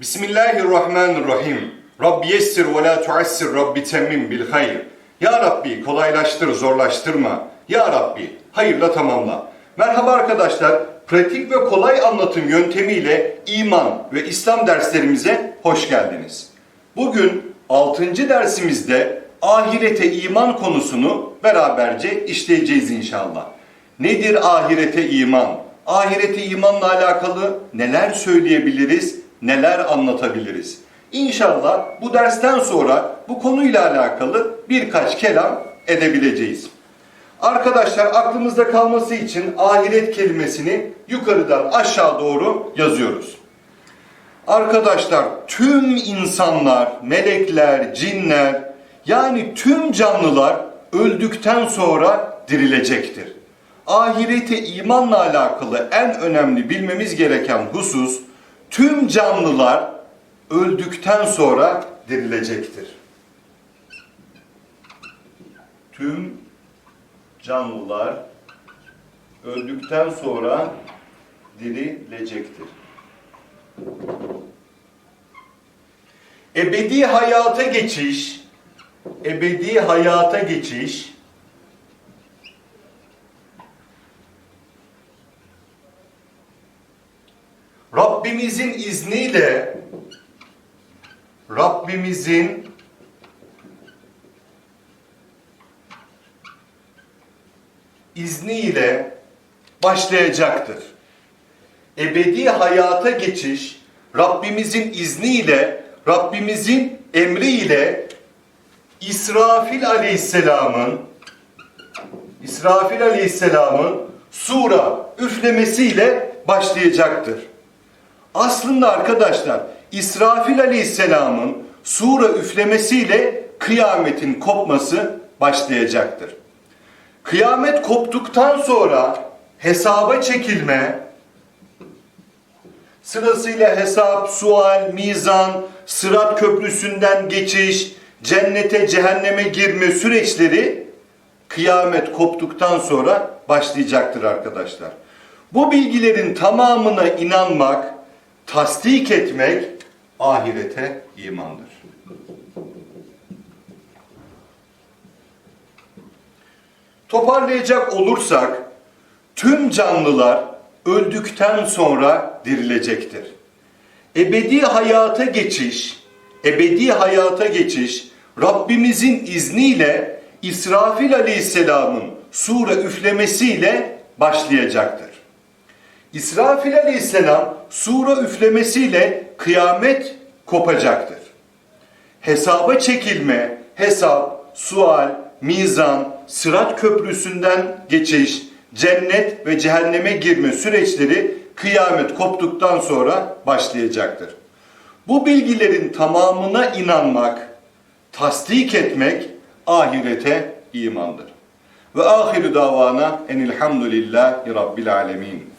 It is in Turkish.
Bismillahirrahmanirrahim. Rabbi yessir ve la tuassir Rabbi temmim bil hayr. Ya Rabbi kolaylaştır, zorlaştırma. Ya Rabbi hayırla tamamla. Merhaba arkadaşlar. Pratik ve kolay anlatım yöntemiyle iman ve İslam derslerimize hoş geldiniz. Bugün 6. dersimizde ahirete iman konusunu beraberce işleyeceğiz inşallah. Nedir ahirete iman? Ahirete imanla alakalı neler söyleyebiliriz, neler anlatabiliriz? İnşallah bu dersten sonra bu konuyla alakalı birkaç kelam edebileceğiz. Arkadaşlar aklımızda kalması için ahiret kelimesini yukarıdan aşağı doğru yazıyoruz. Arkadaşlar tüm insanlar, melekler, cinler yani tüm canlılar öldükten sonra dirilecektir. Ahirete imanla alakalı en önemli bilmemiz gereken husus tüm canlılar öldükten sonra dirilecektir. Tüm canlılar öldükten sonra dirilecektir. Ebedi hayata geçiş, ebedi hayata geçiş Rabbimizin izniyle Rabbimizin izniyle başlayacaktır. Ebedi hayata geçiş Rabbimizin izniyle, Rabbimizin emriyle İsrafil Aleyhisselam'ın İsrafil Aleyhisselam'ın sura üflemesiyle başlayacaktır. Aslında arkadaşlar İsrafil Aleyhisselam'ın sura üflemesiyle kıyametin kopması başlayacaktır. Kıyamet koptuktan sonra hesaba çekilme, sırasıyla hesap, sual, mizan, sırat köprüsünden geçiş, cennete, cehenneme girme süreçleri kıyamet koptuktan sonra başlayacaktır arkadaşlar. Bu bilgilerin tamamına inanmak, tasdik etmek ahirete imandır. Toparlayacak olursak tüm canlılar öldükten sonra dirilecektir. Ebedi hayata geçiş, ebedi hayata geçiş Rabbimizin izniyle İsrafil Aleyhisselam'ın sure üflemesiyle başlayacaktır. İsrafil Aleyhisselam sura üflemesiyle kıyamet kopacaktır. Hesaba çekilme, hesap, sual, mizan, sırat köprüsünden geçiş, cennet ve cehenneme girme süreçleri kıyamet koptuktan sonra başlayacaktır. Bu bilgilerin tamamına inanmak, tasdik etmek ahirete imandır. Ve ahiru davana enilhamdülillahi rabbil alemin.